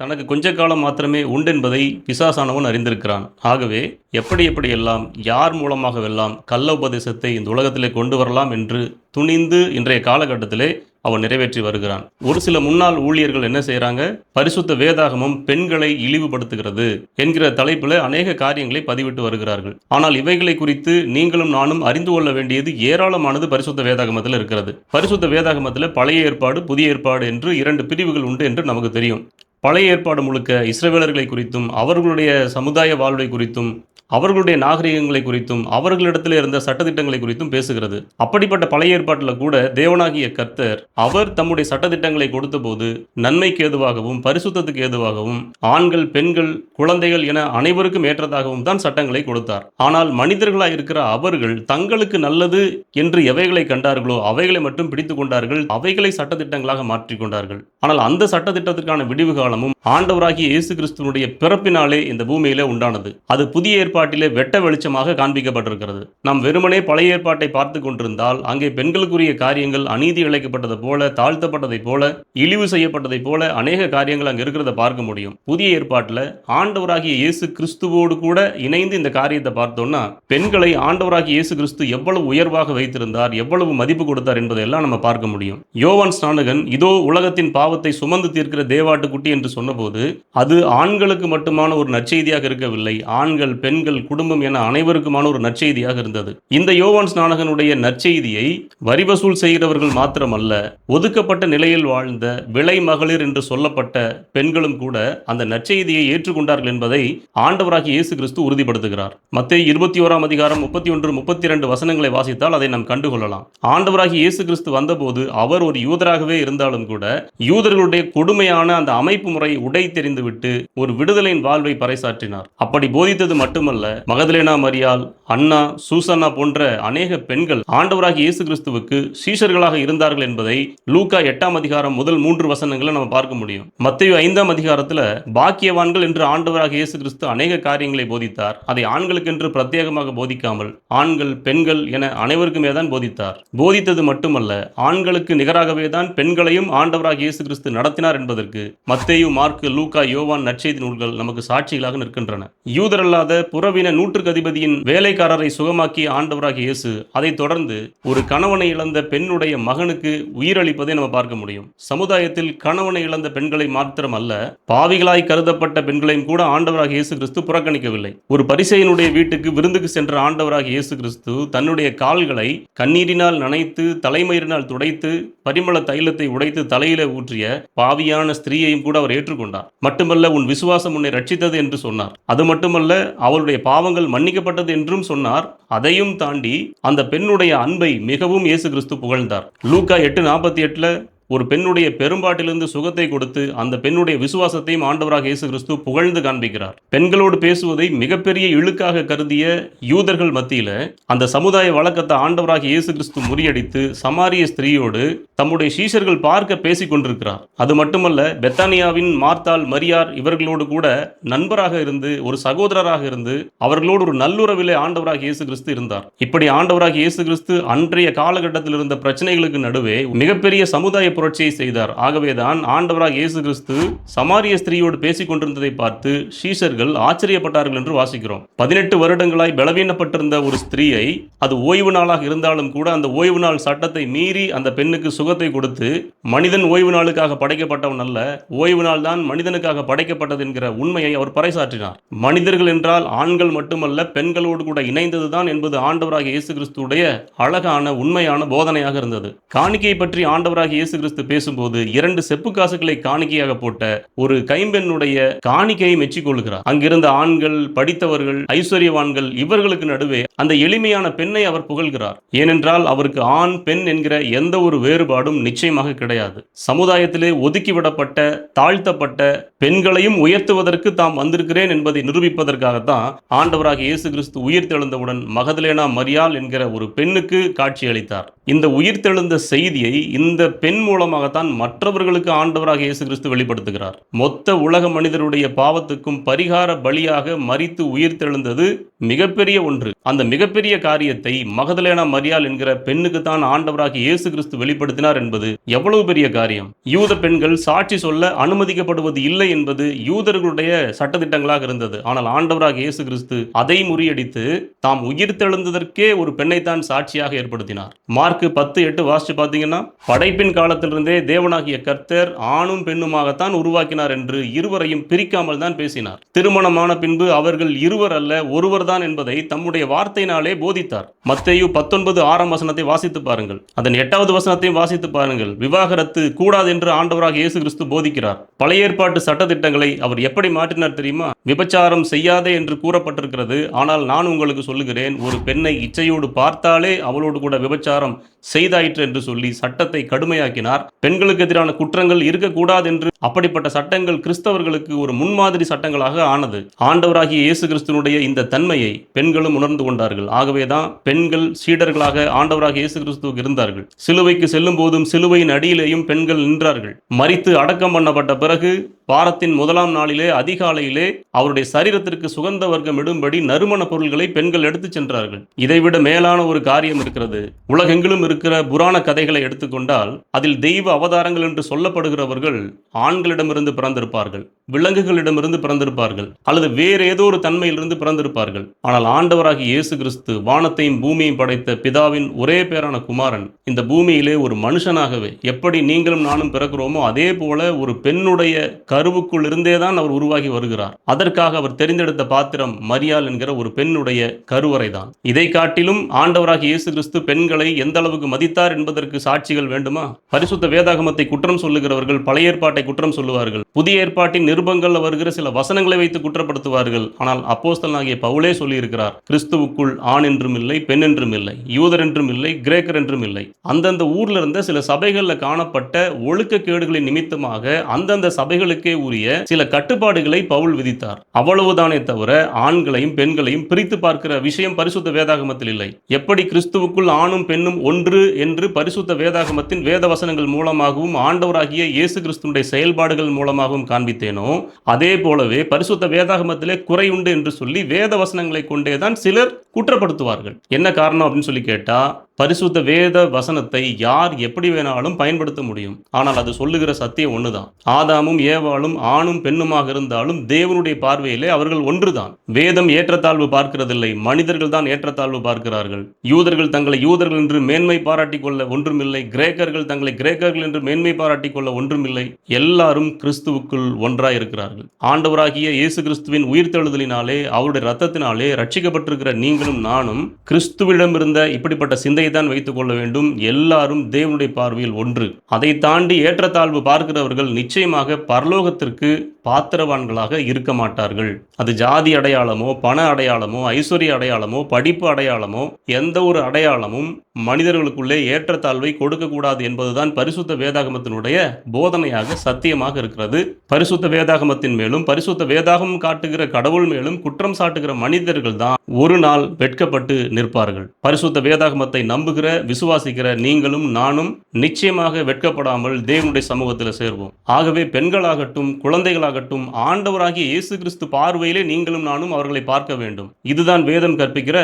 தனக்கு கொஞ்ச காலம் மாத்திரமே உண்டென்பதை பிசாசானவன் அறிந்திருக்கிறான். ஆகவே எப்படி எப்படியெல்லாம் யார் மூலமாகவெல்லாம் கள்ள உபதேசத்தை இந்த உலகத்திலே கொண்டு வரலாம் என்று துணிந்து இன்றைய காலகட்டத்திலே அவன் நிறைவேற்றி வருகிறான். ஒரு சில முன்னாள் ஊழியர்கள் என்ன செய்கிறாங்க பரிசுத்த வேதாகமம் பெண்களை இழிவுபடுத்துகிறது என்கிற தலைப்பில் அநேக காரியங்களை பதிவிட்டு வருகிறார்கள். ஆனால் இவைகளை குறித்து நீங்களும் நானும் அறிந்து கொள்ள வேண்டியது ஏராளமானது பரிசுத்த வேதாகமத்தில் இருக்கிறது. பரிசுத்த வேதாகமத்தில் பழைய ஏற்பாடு புதிய ஏற்பாடு என்று இரண்டு பிரிவுகள் உண்டு என்று நமக்கு தெரியும். பழைய ஏற்பாடு முழுக்க இஸ்ரவேலர்களை குறித்தும் அவர்களுடைய சமுதாய வாழ்வை குறித்தும் அவர்களுடைய நாகரிகங்களை குறித்தும் அவர்களிடத்தில் இருந்த சட்டத்திட்டங்களை குறித்தும் பேசுகிறது. அப்படிப்பட்ட பழைய ஏற்பாட்டில் கூட தேவனாகிய கர்த்தர் அவர் தம்முடைய சட்டத்திட்டங்களை கொடுத்தபோது நன்மைக்கு ஏதுவாகவும் பரிசுத்தத்துக்கு ஏதுவாகவும் ஆண்கள் பெண்கள் குழந்தைகள் என அனைவருக்கும் ஏற்றதாகவும் தான் சட்டங்களை கொடுத்தார். ஆனால் மனிதர்களாக இருக்கிற அவர்கள் தங்களுக்கு நல்லது என்று எவைகளை கண்டார்களோ அவைகளை மட்டும் பிடித்து கொண்டார்கள் அவைகளை சட்டத்திட்டங்களாக மாற்றிக்கொண்டார்கள் ஆனால் அந்த சட்டத்திட்டத்திற்கான விடிவு காலமும் ஆண்டவராகிய இயேசு கிறிஸ்துவனுடைய பிறப்பினாலே இந்த பூமியிலே உண்டானது. அது புதிய ஏற்பாடு ஏற்பாட்டிலே வெட்ட வெளிச்சமாக காண்பிக்கப்பட்டிருக்கிறது. நாம் வெறுமனே பழைய ஏற்பாட்டை பார்த்து கொண்டிருந்தால் அங்கே பெண்களுக்குரிய காரியங்கள் அநீதி இழைக்கப்பட்டது போல தாழ்த்தப்பட்டதைப் போல இழிவு செய்யப்பட்டதைப் போல அநேக காரியங்கள் அங்கே இருக்கிறத பார்க்க முடியும். புதிய ஏற்பாட்டில் ஆண்டவராகிய இயேசு கிறிஸ்துவோடு கூட இணைந்து இந்த காரியத்தை பார்த்தோம்னா பெண்களை ஆண்டவராகிய இயேசு கிறிஸ்து எவ்வளவு உயர்வாக வைத்திருந்தார் எவ்வளவு மதிப்பு கொடுத்தார் என்பதையெல்லாம் நம்ம பார்க்க முடியும். யோவான் ஸ்நானகன் இதோ உலகத்தின் பாவத்தை சுமந்து தீர்க்கிற தேவாட்டுக்குட்டி என்று சொன்னபோது அது ஆண்களுக்கு மட்டுமான ஒரு நற்செய்தியாக இருக்கவில்லை. ஆண்கள் பெண்கள் குடும்பம் என அனைவருக்குமான ஒரு நற்செய்தியாக இருந்தது. இந்த யோவான் ஸ்நானகனுடைய நற்செய்தியை வரி வசூல் செய்கிறவர்கள் மாத்திரமல்ல ஒதுக்கப்பட்ட நிலையில் வாழ்ந்த விலை மகளிர் என்று சொல்லப்பட்ட பெண்களும் கூட அந்த நற்செய்தியை ஏற்றுக்கொண்டார்கள் என்பதை ஆண்டவராகி இயேசு கிறிஸ்து உறுதிப்படுத்துகிறார். மத்திய இருபத்தி ஓராம் அதிகாரம் முப்பத்தி ஒன்று முப்பத்தி இரண்டு வசனங்களை வாசித்தால் அதை நாம் கண்டுகொள்ளலாம். ஆண்டவராகி இயேசு கிறிஸ்து வந்தபோது அவர் ஒரு யூதராகவே இருந்தாலும் கூட யூதர்களுடைய கொடுமையான அந்த அமைப்பு முறையை உடை தெரிந்துவிட்டு ஒரு விடுதலையின் வாழ்வை பறைசாற்றினார். அப்படி போதித்தது மட்டுமல்ல மட்டுமல்ல மகதலேனா மரியால் அண்ணா சூசன்னா போன்ற அநேக பெண்கள் ஆண்டவராகிய இயேசு கிறிஸ்துவுக்கு சீஷர்களாக இருந்தார்கள் என்பதை லூக்கா எட்டாம் அதிகாரம் முதல் மூன்று வசனங்களை நம்ம பார்க்க முடியும். மத்திய ஐந்தாம் அதிகாரத்தில் பாக்கியவான்கள் என்று ஆண்டவராக இயேசு கிறிஸ்து அநேக காரியங்களை போதித்தார். அதை ஆண்களுக்கென்று பிரத்யேகமாக போதிக்காமல் ஆண்கள் பெண்கள் என அனைவருக்குமே தான் போதித்தார். போதித்தது மட்டுமல்ல ஆண்களுக்கு நிகராகவே தான் பெண்களையும் ஆண்டவராக இயேசு கிறிஸ்து நடத்தினார் என்பதற்கு மத்தேயு மார்க்கு லூக்கா யோவான் நற்செய்தி நூல்கள் நமக்கு சாட்சிகளாக நிற்கின்றன. யூதரல்லாத புற உறவின நூற்றுக்கு அதிபதியின் வேலைக்காரரை சுகமாக்கிய ஆண்டவராக இயேசு அதைத் தொடர்ந்து ஒரு கணவனை இழந்த பெண்ணுடைய மகனுக்கு உயிரளிப்பதை நம்ம பார்க்க முடியும். சமுதாயத்தில் கணவனை இழந்த பெண்களை மாத்திரமல்ல பாவிகளாய் கருதப்பட்ட பெண்களையும் கூட ஆண்டவராக இயேசு கிறிஸ்து புறக்கணிக்கவில்லை. ஒரு பரிசையினுடைய வீட்டுக்கு விருந்துக்கு சென்ற ஆண்டவராக இயேசு கிறிஸ்து தன்னுடைய கால்களை கண்ணீரினால் நனைத்து தலைமயிரினால் துடைத்து பரிமள தைலத்தை உடைத்து தலையில ஊற்றிய பாவியான ஸ்திரீயையும் கூட அவர் ஏற்றுக்கொண்டார். மட்டுமல்ல உன் விசுவாசம் உன்னை ரட்சித்தது என்று சொன்னார். அது மட்டுமல்ல அவளுடைய பாவங்கள் மன்னிக்கப்பட்டது என்றும் சொன்னார். அதையும் தாண்டி அந்த பெண்ணுடைய அன்பை மிகவும் இயேசு கிறிஸ்து புகழ்ந்தார். லூக்கா எட்டு நாற்பத்தி எட்டுல ஒரு பெண்ணுடைய பெரும்பாட்டிலிருந்து சுகத்தை கொடுத்து அந்த பெண்ணுடைய விசுவாசத்தையும் ஆண்டவராக இயேசு கிறிஸ்து புகழ்ந்து காண்பிக்கிறார். பெண்களோடு பேசுவதை மிகப்பெரிய இழுக்காக கருதிய யூதர்கள் மத்தியில அந்த சமுதாய வழக்கத்தை ஆண்டவராக இயேசு கிறிஸ்து முறியடித்து சமாரிய ஸ்திரீயோடு தம்முடைய சீஷர்கள் பார்க்க பேசிக் கொண்டிருக்கிறார். அது மட்டுமல்ல பெத்தானியாவின் மார்த்தாள் மரியார் இவர்களோடு கூட நண்பராக இருந்து ஒரு சகோதரராக இருந்து அவர்களோடு ஒரு நல்லுறவிலே ஆண்டவராக இயேசு கிறிஸ்து இருந்தார். இப்படி ஆண்டவராக இயேசு கிறிஸ்து அன்றைய காலகட்டத்தில் இருந்த பிரச்சனைகளுக்கு நடுவே மிகப்பெரிய சமுதாய புரட்சியை செய்தார். ஆகவேதான் ஆண்டவராக இயேசு கிறிஸ்து சமாரிய ஸ்திரீயோடு பேசிக் கொண்டிருந்ததை பார்த்து சீஷர்கள் ஆச்சரியப்பட்டார்கள் என்று வாசிக்கிறோம். பதினெட்டு வருடங்களாய் பலவீனப்பட்டிருந்த ஒரு ஸ்திரீயை அது ஓய்வு நாளாக இருந்தாலும் கூட அந்த ஓய்வு நாள் சட்டத்தை மீறி அந்த பெண்ணுக்கு சுகத்தை கொடுத்து மனிதன் ஓய்வு நாளுக்காக படைக்கப்பட்டவன் அல்ல ஓய்வு நாள் தான் மனிதனுக்காக படைக்கப்பட்டது என்கிற உண்மையை அவர் பறைசாற்றினார். மனிதர்கள் என்றால் ஆண்கள் மட்டுமல்ல பெண்களோடு கூட இணைந்ததுதான் என்பது ஆண்டவராக இயேசு கிறிஸ்துடைய அழகான உண்மையான போதனையாக இருந்தது. காணிக்கை பற்றி ஆண்டவராக இயேசு கிறிஸ்து பேசும்போது இரண்டு செப்பு காசுகளை காணிக்கையாக போட்ட ஒரு கைம்பெண்ணுடைய காணிக்கையை மெச்சிக்கொள்கிறார் அங்கிருந்த ஆண்கள் படித்தவர்கள் ஐஸ்வர்யவான்கள் இவர்களுக்கு நடுவே அந்த எளிமையான பெண்ணை அவர் புகழ்கிறார். ஏனென்றால் அவருக்கு ஆண் பெண் என்கிற எந்த ஒரு வேறுபாடும் நிச்சயமாக கிடையாது. சமுதாயத்திலே ஒதுக்கிவிடப்பட்ட தாழ்த்தப்பட்ட பெண்களையும் உயர்த்துவதற்கு தாம் வந்திருக்கிறேன் என்பதை நிரூபிப்பதற்காகத்தான் ஆண்டவராக இயேசு கிறிஸ்து உயிர்த்தெழுந்தவுடன் மகதலேனா மரியால் என்கிற ஒரு பெண்ணுக்கு காட்சியளித்தார். இந்த உயிர்த்தெழுந்த செய்தியை இந்த பெண் மூலமாகத்தான் மற்றவர்களுக்கு ஆண்டவராக இயேசு கிறிஸ்து வெளிப்படுத்துகிறார். மொத்த உலக மனிதருடைய பாவத்துக்கும் பரிகார பலியாக மரித்து உயிர்த்தெழுந்தது மிகப்பெரிய ஒன்று. அந்த மிகப்பெரிய காரியத்தை மகதலேனா மரியால் என்கிற பெண்ணுக்கு தான் ஆண்டவராக இயேசு கிறிஸ்து வெளிப்படுத்தினார் என்பது எவ்வளவு பெரிய காரியம். யூத பெண்கள் சாட்சி சொல்ல அனுமதிக்கப்படுவது இல்லை என்பது யூதர்களுடைய சட்டத்திட்டங்களாக இருந்தது. ஆனால் ஆண்டவராக இயேசு கிறிஸ்து அதை முறியடித்து தாம் உயிர்த்தெழுந்ததற்கே ஒரு பெண்ணைத்தான் சாட்சியாக ஏற்படுத்தினார். மார்க் பத்து எட்டு வாசிச்சு பார்த்தீங்கன்னா படைப்பின் காலத்திலிருந்தே தேவனாகிய கர்த்தர் ஆணும் பெண்ணுமாகத்தான் உருவாக்கினார் என்று இருவரையும் பிரிக்காமல் தான் பேசினார். திருமணமான பின்பு அவர்கள் இருவர் அல்ல ஒருவர் தான் என்பதை தம்முடைய வார்த்தையினாலே போதித்தார். மத்தையு பத்தொன்பது ஆறாம் வசனத்தை வாசித்து பாருங்கள். அதன் எட்டாவது வசனத்தையும் வாசித்து பாருங்கள். விவாகரத்து கூடாது என்று ஆண்டவராக இயேசு கிறிஸ்து போதிக்கிறார். பழைய ஏற்பாட்டு சட்டத்திட்டங்களை அவர் எப்படி மாற்றினார் தெரியுமா? விபச்சாரம் செய்யாதே என்று கூறப்பட்டிருக்கிறது. ஆனால் நான் உங்களுக்கு சொல்லுகிறேன் ஒரு பெண்ணை இச்சையோடு பார்த்தாலே அவளோடு கூட விபச்சாரம் செய்தாயிற்று என்று சொல்லி சட்டத்தை கடுமையாக்கினார். பெண்களுக்கு எதிரான குற்றங்கள் இருக்கக்கூடாது என்று அப்படிப்பட்ட சட்டங்கள் கிறிஸ்தவர்களுக்கு ஒரு முன்மாதிரி சட்டங்களாக ஆனது. ஆண்டவராகிய இயேசு கிறிஸ்துனுடைய இந்த தன்மையை பெண்களும் உணர்ந்து கொண்டார்கள். ஆகவேதான் பெண்கள் சீடர்களாக ஆண்டவராக இயேசு கிறிஸ்துவுக்கு இருந்தார்கள். சிலுவைக்கு செல்லும் போதும் சிலுவையின் அடியிலேயும் பெண்கள் நின்றார்கள். மறித்து அடக்கம் பண்ணப்பட்ட பிறகு வாரத்தின் முதலாம் நாளிலே அதிகாலையிலே அவருடைய சரீரத்திற்கு சுகந்த வர்க்கம் இடும்படி நறுமண பொருள்களை பெண்கள் எடுத்துச் சென்றார்கள். இதைவிட மேலான ஒரு காரியம் இருக்கிறது. உலகெங்கிலும் இருக்கிற புராண கதைகளை எடுத்துக்கொண்டால் அதில் தெய்வ அவதாரங்கள் என்று சொல்லப்படுகிறவர்கள் ஆண்களிடமிருந்து பிறந்திருப்பார்கள் விலங்குகளிடமிருந்து பிறந்திருப்பார்கள் அல்லது வேறு ஏதோ ஒரு தன்மையிலிருந்து பிறந்திருப்பார்கள். ஆனால் ஆண்டவராகி இயேசு கிறிஸ்து வானத்தையும் பூமியையும் படைத்த பிதாவின் ஒரே பேரான குமாரன் இந்த பூமியிலே ஒரு மனுஷனாகவே எப்படி நீங்களும் நானும் பிறக்கிறோமோ அதே போல ஒரு பெண்ணுடைய கருவுக்குள் இருந்தே தான் அவர் உருவாகி வருகிறார். அதற்காக அவர் தெரிந்தெடுத்த பாத்திரம் மரியாள் என்கிற ஒரு பெண்ணுடைய கருவறை தான் இதை காட்டிலும் ஆண்டவராக இயேசு கிறிஸ்து பெண்களை எந்த அளவுக்கு மதித்தார் என்பதற்கு சாட்சிகள் வேண்டுமா? பரிசுத்த வேதாகமத்தை குற்றம் சொல்லுகிறவர்கள் பழைய ஏற்பாட்டை குற்றம் சொல்லுவார்கள். புதிய ஏற்பாட்டின் நிருபங்கள்ல வருகிற சில வசனங்களை வைத்து குற்றப்படுத்துவார்கள். ஆனால் அப்போஸ்தலனாகிய பவுலே சொல்லியிருக்கிறார் கிறிஸ்துவுக்குள் ஆண் என்றும் இல்லை பெண் என்றும் இல்லை யூதர் என்றும் இல்லை கிரேக்கர் என்றும் இல்லை. அந்தந்த ஊர்ல இருந்த சில சபைகளில் காணப்பட்ட ஒழுக்க கேடுகளின் நிமித்தமாக அந்தந்த சபைகளுக்கு உரிய சில கட்டுப்பாடுகளை பவுல் விதித்தார். அவ்வளவுதானே தவிர ஆண்களையும் பெண்களையும் பிரித்து பார்க்கிற விஷயம் பரிசுத்த வேதாகமத்தில் இல்லை. எப்படி கிறிஸ்துவுக்குள் ஆணும் பெண்ணும் ஒன்று என்று பரிசுத்த வேதாகமத்தின் வேத வசனங்கள் மூலமாகவும் ஆண்டவராகிய இயேசு கிறிஸ்துடைய செயல்பாடுகள் மூலமாகவும் காண்பித்தேனோ அதே போலவே பரிசுத்த வேதாகமத்திலே குறையுண்டு என்று சொல்லி வேத வசனங்களை கொண்டேதான் சிலர் குற்றப்படுத்துவார்கள். என்ன காரணம் அப்படின்னு சொல்லி கேட்டா பரிசுத்த வேத வசனத்தை யார் எப்படி வேணாலும் பயன்படுத்த முடியும்? ஆனால் அது சொல்லுகிற சத்தியம் ஒன்றுதான் ஆதாமும் ஏவாளும் ஆணும் பெண்ணுமாக இருந்தாலும் தேவனுடைய பார்வையிலே அவர்கள் ஒன்றுதான். வேதம் ஏற்றத்தாழ்வு பார்க்கிறதில்லை மனிதர்கள் தான் ஏற்றத்தாழ்வு பார்க்கிறார்கள். யூதர்கள் தங்களை யூதர்கள் என்று மேன்மை பாராட்டிக் கொள்ள ஒன்றுமில்லை கிரேக்கர்கள் தங்களை கிரேக்கர்கள் என்று மேன்மை பாராட்டி கொள்ள ஒன்றுமில்லை எல்லாரும் கிறிஸ்துவுக்குள் ஒன்றாய் இருக்கிறார்கள் ஆண்டவராகிய இயேசு கிறிஸ்துவின் உயிர்த்தெழுதலினாலே அவருடைய ரத்தத்தினாலே ரட்சிக்கப்பட்டிருக்கிற நீங்களும் நானும் கிறிஸ்துவிடமிருந்த இப்படிப்பட்ட சிந்தை தான் வைத்துக் கொள்ள வேண்டும். எல்லாரும் தேவனுடைய பார்வையில் ஒன்று. அதை தாண்டி ஏற்றத்தாழ்வு பார்க்கிறவர்கள் நிச்சயமாக பரலோகத்திற்கு பாத்திரவான்களாக இருக்க மாட்டார்கள். அது ஜாதி அடையாளமோ பண அடையாளமோ ஐஸ்வர்ய அடையாளமோ படிப்பு அடையாளமோ எந்த ஒரு அடையாளமும் மனிதர்களுக்குள்ளே ஏற்றத்தாழ்வை கொடுக்கக்கூடாது என்பதுதான் பரிசுத்த வேதாகமத்தினுடைய போதனையாக சத்தியமாக இருக்கிறது. பரிசுத்த வேதாகமத்தின் மேலும் பரிசுத்த வேதாகமம் காட்டுகிற கடவுள் மேலும் குற்றம் சாட்டுகிற மனிதர்கள் தான் ஒரு நாள் வெட்கப்பட்டு நிற்பார்கள். பரிசுத்த வேதாகமத்தை நம்புகிற விசுவாசிக்கிற நீங்களும் நானும் நிச்சயமாக வெட்கப்படாமல் தேவனுடைய சமூகத்தில் சேர்வோம். ஆகவே பெண்களாகட்டும் குழந்தைகளாக ஆகட்டும் ஆண்டவராகிய இயேசு கிறிஸ்து பார்வையிலே நீங்களும் நானும் அவர்களை பார்க்க வேண்டும். இதுதான் வேதம் கற்பிக்கிற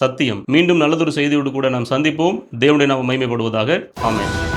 சத்தியம். மீண்டும் நல்லதொரு செய்தியோடு கூட நாம் சந்திப்போம். தேவனுடைய நாம் மைமைப்படுவதாக ஆமேன்.